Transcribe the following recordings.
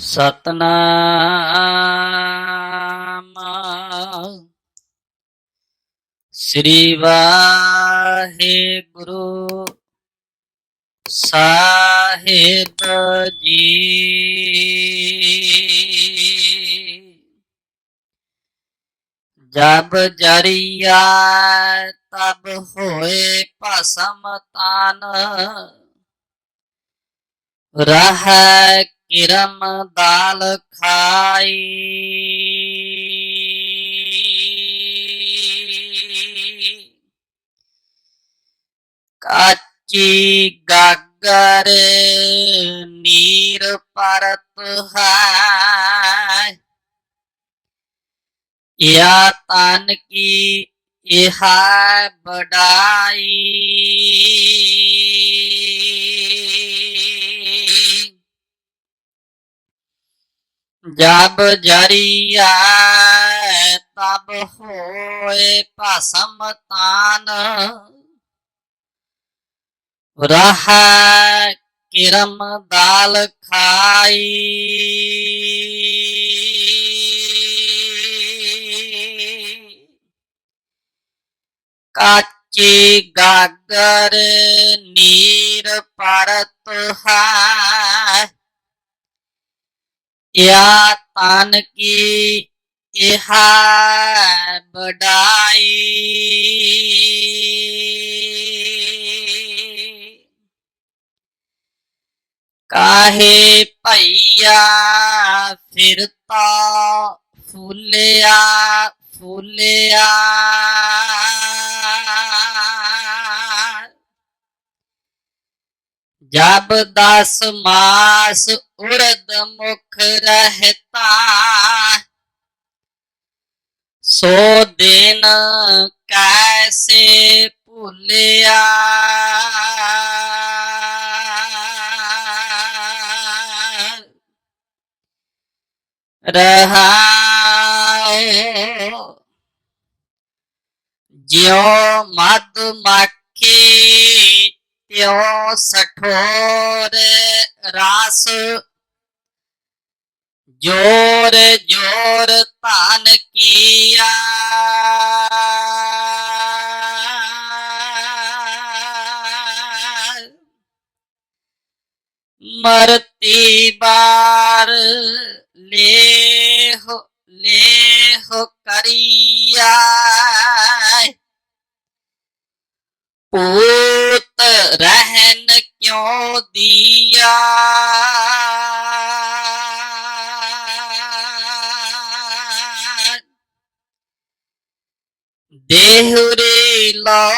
ਸਤਨਾਮ। ਸ੍ਰੀ ਵਾਹਿਗੁਰੂ ਸਾਹਿਬ ਜੀ। ਜਬ ਜਰੀਆ ਤਬ ਹੋਏ ਭਸਮ ਤਾਨ ਰਹ ਕਿਰਮ ਦਾਲ ਖਾਈ। ਕਾਚੀ ਗਾਗਰ ਨੀਰ ਪਰਤ ਹੈ। ਯਾ ਤਨ ਕੀ ਇਹ ਬੜਾਈ ਜਬ ਜਰੀਆ ਤਬ ਹੋਏ ਭਸਮ ਤਾਨ। ਰਹ ਕਿਰਮ ਦਾਲ ਖਾਈ। ਕਾਚੀ ਗਾਗਰ ਨੀਰ ਪਰਤ ਹੈ। ਯਾ ਤਨ ਕੀ ਇਹ ਬੜਾਈ ਕਾਹੇ ਭਈਆ ਫਿਰਤਾ ਫੁੱਲਿਆ ਫੁੱਲਿਆ ਜਬ ਦਸ ਮਾਸ ਉਰਦ ਮੁਖ ਰਹਤਾ ਸੋ ਦਿਨ ਕੈਸੇ ਭੁੱਲਿਆ? ਰਹਾਉ ਜਿਉ ਮਦ ਮੱਖੀ ਤਿਉ ਸਠੋਰ ਰਾਸ। ਜੋਰ ਜੋਰ ਧਨ ਕੀਆ। ਮਰਤੀ ਬਾਰ ਲੇਹ ਲੇਹ ਕਰੀਆ ਪੂਤ ਕਿਉ ਦਿਆ। ਦੇਹੁਰੇ ਲੋ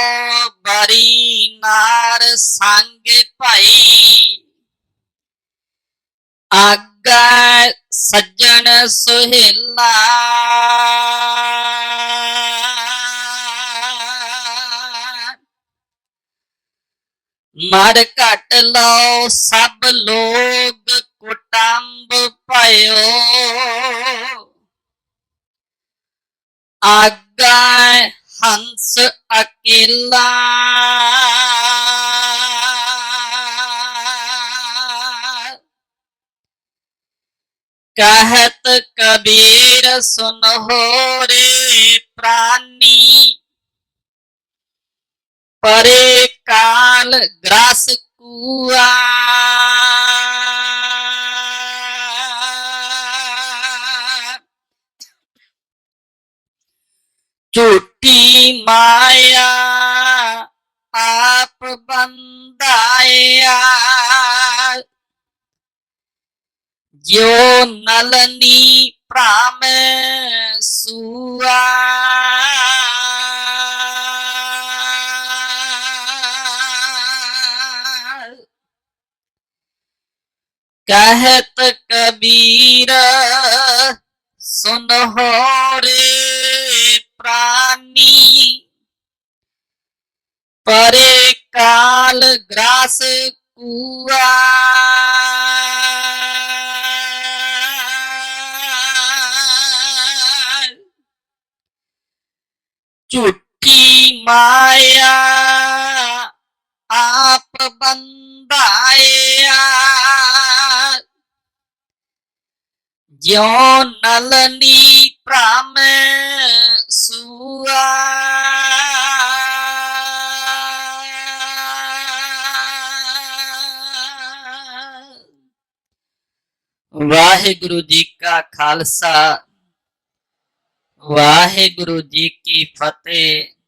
ਬਰੀ ਨਾਰ ਸੰਗ ਭਾਈ। ਆਗਾ ਸੱਜਣ ਸੁਹੇਲਾ। ਮਰ ਘਟ ਲਓ ਸਭ ਲੋਗ ਕੁਟੰਬ ਭਇਓ ਆਗਾ ਹੰਸ ਅਕੇਲਾ कहत कबीर सुनहो रे प्राणी परे கொள்ள கிராசு கூவா झूठी माया आप बंदाया जो नलनी प्राम सुआ ਕਹਤ ਕਬੀਰ ਸੁਨ ਹੋ ਰੇ ਪ੍ਰਾਨੀ। ਪਰੇ ਕਾਲ ਗ੍ਰਾਸ ਕੂਆ। ਝੂਠੀ ਮਾਇਆ ਆਪ ਬੰਦਾਇਆ ਜਿਉ ਨਲਨੀ ਭ੍ਰਮ ਸੂਆ। ਵਾਹਿਗੁਰੂ ਜੀ ਕਾ ਖਾਲਸਾ ਵਾਹਿਗੁਰੂ ਜੀ ਕੀ ਫਤਿਹ।